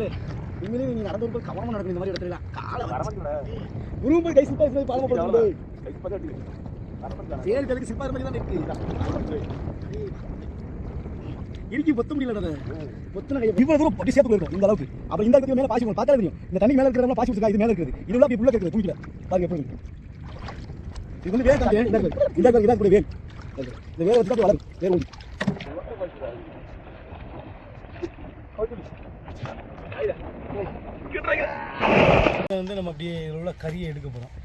மக்களே உண்மையிலேயே நீங்க நடந்து வரும்போது கவனமா நடக்கணும் இந்த மாதிரி இடத்துல காலை வரமாட்டேடா. குரு போய் கை சிப்பா போய் பாலமா போடுறது. கை. சேல் கதைக்கு சிப்பா மாதிரி தான் இருக்கு. இறுக்கி பொத்த முடியல பொத்தன கையை இவ்வளவு தூரம் பட்டி சேர்த்து போயிருக்கும் இந்த அளவுக்கு. அப்ப இந்த இடத்துக்கு மேல பாசி போடும் பார்த்தா தெரியும். இந்த தண்ணி மேல இருக்கிறதா பாசி போட்டுக்கா இது மேல இருக்குது இது உள்ள அப்படி உள்ள இருக்குது தூக்கில பாருங்க எப்படி. இது வந்து தான் இந்த இருக்குது. இந்த வேர் இந்த வேர் வச்சு தான் வளரும். வேர் இதை வந்து நம்ம அப்படியே இதில் உள்ள கறியை எடுக்க போகிறோம்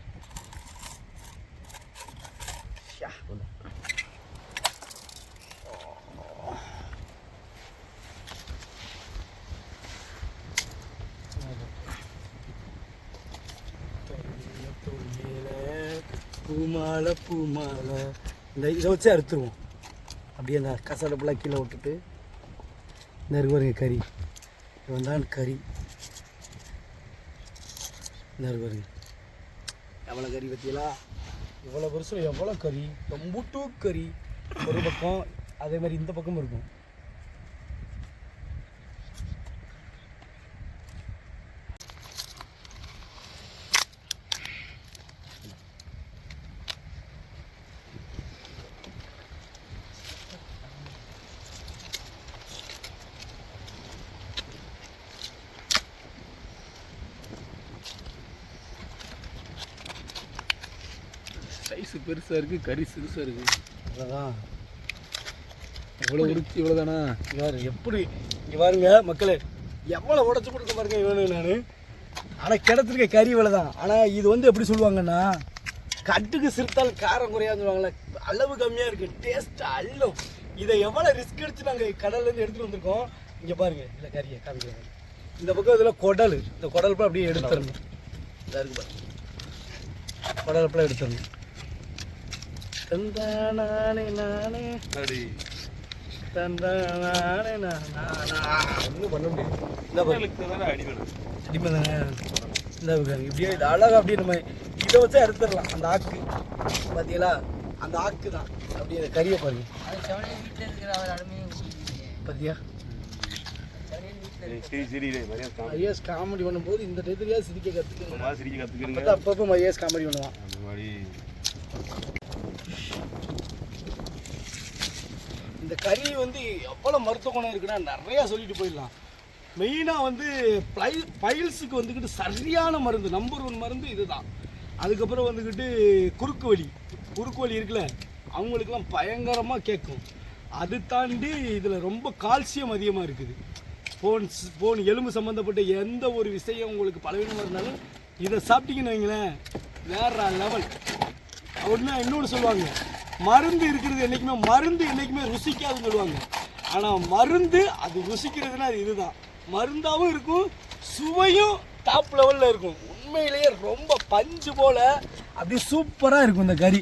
பூமாலை பூமாலை. இந்த இதை வச்சு அறுத்துருவோம். அப்படியே அந்த கசடப்பெல்லாம் கீழே விட்டுட்டு இந்த இருக்கு கறி. இவன் தான் கறி. இந்த பாருங்க. எவ்வளோ கறி பற்றியலா இவ்வளோ பெருசில் எவ்வளோ கறி? ரொம்பட்டு கறி. ஒரு பக்கம் அதே மாதிரி இந்த பக்கமும் இருக்கும். சைஸ் பெருசா இருக்கு கறி சிறுசா இருக்கு. அவ்வளோதான் இவ்வளவு உரிச்சு இவ்வளவுதானா? இவர் எப்படி? இங்க பாருங்க மக்களே எவ்வளோ உடச்சி கொடுக்க பாருங்க இவனு நான். ஆனால் கிடச்சிருக்க கறி இவ்வளோ தான் ஆனால் இது வந்து எப்படி சொல்லுவாங்கன்னா கட்டுக்கு சிறுத்தால் காரம் குறையான்னு சொல்லுவாங்கல்ல அளவு கம்மியாக இருக்குது டேஸ்ட் அள்ளும். இதை எவ்வளோ ரிஸ்க் எடுத்து நாங்கள் கடல்லேருந்து எடுத்துகிட்டு வந்திருக்கோம்? இங்கே பாருங்க இல்லை கறியை காமிக்கிறேன். இந்த பக்கம் இதில் குடல் இந்த குடல் அப்படியே எடுத்துடணும். இதா இருக்கு பாருங்க. குடல் போய் எடுத்துடணும். தந்தானே நானே தந்தானே நானா ஒண்ணும் பண்ண முடியாது. இந்த பாருங்க இதுக்கு தானே அடி வேணும். அடிமதானே இந்த இப்படியே இது அழகா அப்படியே நம்ம இதை வச்சு அறுத்துடலாம். அந்த ஆக்கு. பார்த்தீங்களா அந்த ஆக்கு தான். அப்படியே இந்த கறியை பாருங்க. பார்த்தியா. மரியாஸ் காமெடி பண்ணும்போது இந்த டயத்துலயா சிரிக்க கற்றுக்கணும் சிரிக்க அப்போ அப்பப்போ மரியாஸ் காமெடி பண்ணுவான். அந்த மாதிரி. இந்த கறி வந்து எவ்வளோ மருத்துவ குணம் இருக்குன்னா நிறையா சொல்லிட்டு போயிடலாம். மெயினாக வந்து ப்ளை பைல்ஸுக்கு வந்துக்கிட்டு சரியான மருந்து நம்பர் ஒன் மருந்து இதுதான். அதுக்கப்புறம் வந்துக்கிட்டு குறுக்கு வலி. குறுக்கு வலி இருக்குல்ல அவங்களுக்கெல்லாம் பயங்கரமாக கேட்கும். அது தாண்டி இதில் ரொம்ப கால்சியம் அதிகமாக இருக்குது. போன்ஸ் போன் எலும்பு சம்மந்தப்பட்ட எந்த ஒரு விஷயம் உங்களுக்கு பலவீனமாக இருந்தாலும் இதை சாப்பிட்டீங்கன்னு வைங்களேன் வேற லெவல் ஒன்று இன்னொன்று சொல்லுவாங்க. மருந்து இருக்கிறது என்றைக்குமே மருந்து என்றைக்குமே ருசிக்காதுன்னு சொல்லுவாங்க. ஆனால் மருந்து அது ருசிக்கிறதுனா அது இதுதான். மருந்தாகவும் இருக்கும் சுவையும் டாப் லெவலில் இருக்கும். உண்மையிலேயே ரொம்ப பஞ்சு போல் அப்படி சூப்பராக இருக்கும் இந்த கறி.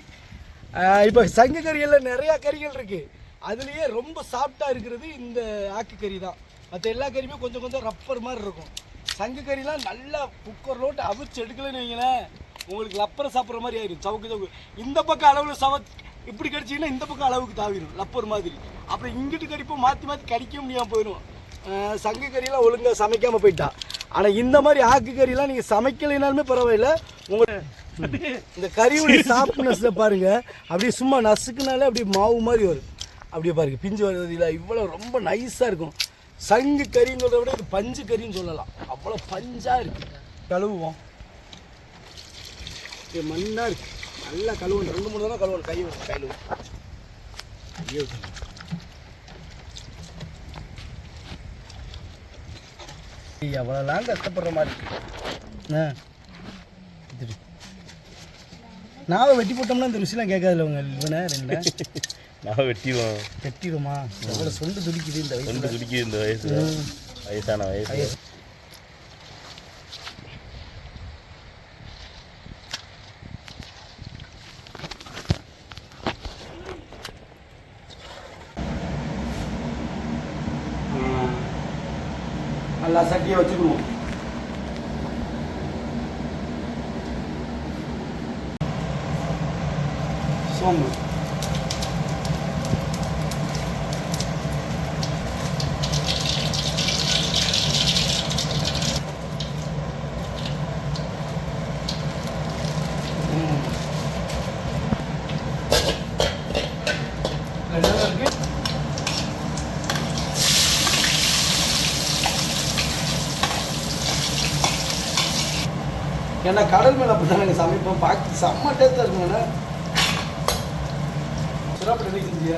இப்போ சங்க கறிகளில் நிறையா கறிகள் இருக்குது அதுலேயே ரொம்ப சாஃப்டாக இருக்கிறது இந்த ஆக்கு கறி தான். மற்ற எல்லா கறியுமே கொஞ்சம் கொஞ்சம் ரப்பர் மாதிரி இருக்கும். சங்க கறிலாம் நல்லா குக்கர் லோட்டு அவிச்சு எடுக்கலன்னு வைங்களேன். உங்களுக்கு லப்பரை சாப்பிட்ற மாதிரி ஆயிடும் சவுக்கு சவுக்கு. இந்த பக்கம் அளவில் சவ இப்படி கடிச்சிங்கன்னா இந்த பக்கம் அளவுக்கு தாவிடும் லப்பர் மாதிரி. அப்புறம் இங்கிட்டு கடிப்போம் மாற்றி மாற்றி கடிக்க முடியாமல் போயிடும் சங்கு கறியெல்லாம் ஒழுங்காக சமைக்காமல் போயிட்டா. ஆனால் இந்த மாதிரி ஆக்கு கறியெல்லாம் நீங்கள் சமைக்கலைனாலுமே பரவாயில்ல. உங்கள் இந்த கறியுடைய சாஃப்ட்னஸை பாருங்க. அப்படியே சும்மா நசுக்குனாலே அப்படியே மாவு மாதிரி வரும். அப்படியே பாருங்க பிஞ்சு வருது இல்லை இவ்வளோ ரொம்ப நைஸாக இருக்கும். சங்கு கறின்னு சொல்கிறத விட இது பஞ்சு கறின்னு சொல்லலாம். அவ்வளோ பஞ்சாக இருக்கு. கழுவுவோம் இது மண்ணாக இருக்கு. நல்லா கழுவணும். ரெண்டு மூணு தடவை கழுவணும். கை கையில் ஐயோ. எவ்வளோலாம் கஷ்டப்படுற மாதிரி இருக்கு. நாவை வெட்டி போட்டோம்னா இந்த ருசிலாம் கேட்காதுல்ல உங்க இவனை ரெண்டு. நான் வெட்டிடுவோம். வெட்டிடுமா எவ்வளோ சொண்டு துடிக்குது இந்த ரெண்டு வயசுல குடிக்குது இந்த வயசுல. ம். வயசான வயசு. நல்லா சட்டியை வச்சுக்கணும் சோம்பு. ஏன்னா கடல் மேலே அப்படி தான் நாங்கள் சமைப்போம். பார்த்து செம்ம டேஸ்ட்டாக இருக்கும்ண்ணே சிறப்பு என்ன செஞ்சீங்க?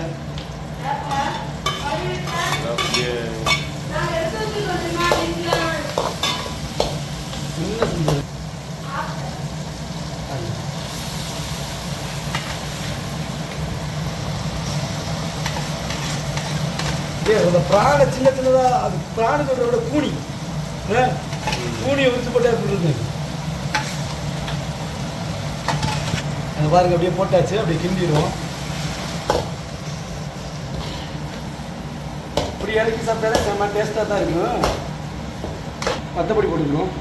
டேய் அந்த பிராண சின்ன சின்னதா அது பிராண சொல்றத விட கூணி ஆ? கூனியை விரிச்சு போட்டா அது பாருங்கள் பாருங்க அப்படியே போட்டாச்சு அப்படியே கிண்டிடுவோம். இப்படி இறக்கி சாப்பிட்டாலே செம்ம டேஸ்ட்டாக தான் இருக்கும். மற்றபடி போட்டுக்கணும்.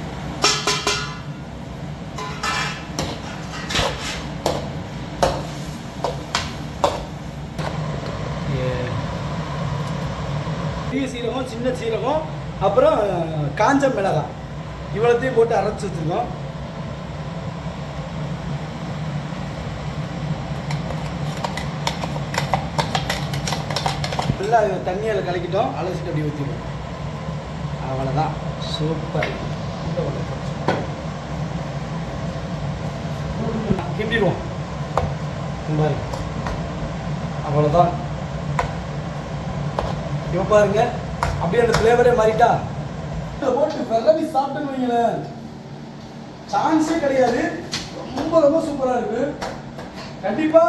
பெரிய சீரகம் சின்ன சீரகம் அப்புறம் காஞ்ச மிளகாய். இவ்வளோத்தையும் போட்டு அரைச்சி வச்சுருக்கோம். நல்லா இது தண்ணியால் கலக்கிட்டோம். அலசிட்டு அப்படி ஊற்றிடுவோம் அவ்வளோதான் சூப்பர். கிண்டிடுவோம். இந்த மாதிரி. அவ்வளோதான் இப்போ பாருங்க அப்படியே அந்த ஃப்ளேவரே மாறிட்டா. இதை போட்டு விரவி சாப்பிட்டுன்னு வைங்களேன். சான்ஸே கிடையாது. ரொம்ப ரொம்ப சூப்பராக இருக்கு. கண்டிப்பா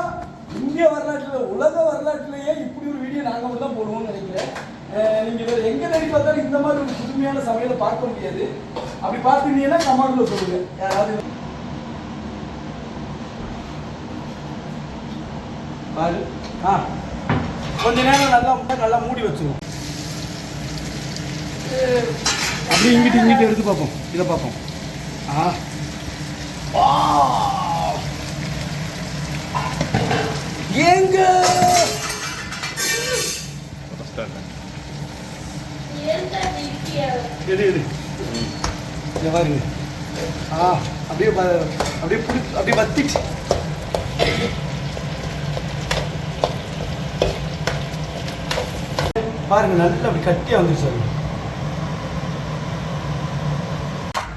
இந்திய வரலாற்றில் உலக வரலாற்றிலேயே இப்படி ஒரு வீடியோ நாங்கள் மட்டும் தான் போடுவோம்னு நினைக்கிறேன். நீங்கள் வேறு எங்கே எங்க தேடி பார்த்தாலும் இந்த மாதிரி ஒரு புதுமையான சமையலை பார்க்க முடியாது. அப்படி பார்த்துட்டீங்கன்னா கமாண்டில் சொல்லுங்கள் யாராவது பாரு. ஆ. கொஞ்ச நேரம் நல்லா நல்லா மூடி வச்சிருவோம். அப்படியே இங்கிட்டு இங்கிட்டு எடுத்து பார்ப்போம். இதை பார்ப்போம். ஆ. ஏங்க பாருங்க ஆ அப்படியே அப்படியே புடி அப்படியே வத்திச்சு. பாருங்க நல்லா அப்படி கட்டியா வந்துருச்சு அது.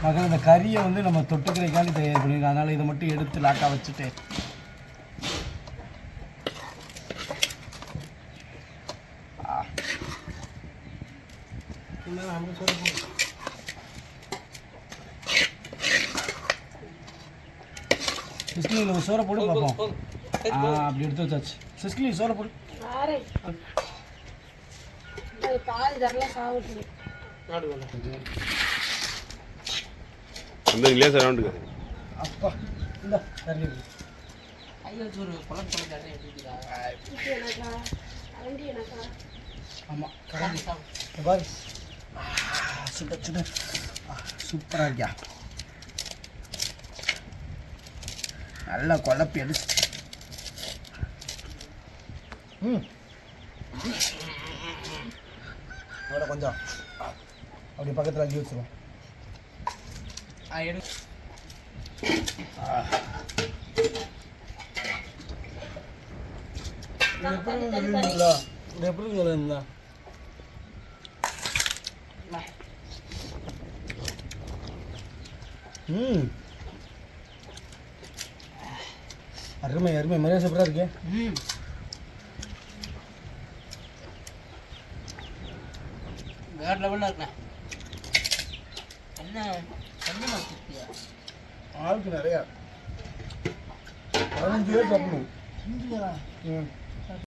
மகன் இந்த கறியை வந்து நம்ம தொட்டுக்கிறதுக்காண்டி தயார் பண்ணிருக்கோம் அதனால இதை மட்டும் எடுத்து லாக்கா வச்சுட்டு இல்லை, நம்ம சோறு போடு. சிஸ்லி நம்ம சோறை போடு. பார்ப்போம் ஆ அப்படி எடுத்து வச்சாச்சு. சிஸ்லி சோறை போடு. பாதி தரல சாப்பிட்டு அந்த இல்லையா சார் ரவுண்டுக்கு அப்பா இந்த இருக்கு. ஐயோ ஒரு எடுத்துக்கிறா ஆமாம் பாரு. ஆ, சுட சுட. சூப்பராக இருக்கியா நல்லா குழப்பி எடுத்து ம். அதோட கொஞ்சம் அப்படி பக்கத்தில் அள்ளி வச்சிருவோம். எடு. எப்படி சொல்லிருந்தீங்களா இது எப்படி சொல்லியிருந்தா ம். அருமை அருமை. மரியாதை சூப்பராக இருக்கே. ம். வேற லெவலில் இருக்கேன். என்ன என்ன வச்சுருக்கியா? ஆளுக்கு நிறையா. பதினஞ்சு பேர் சாப்பிடணும். ம்.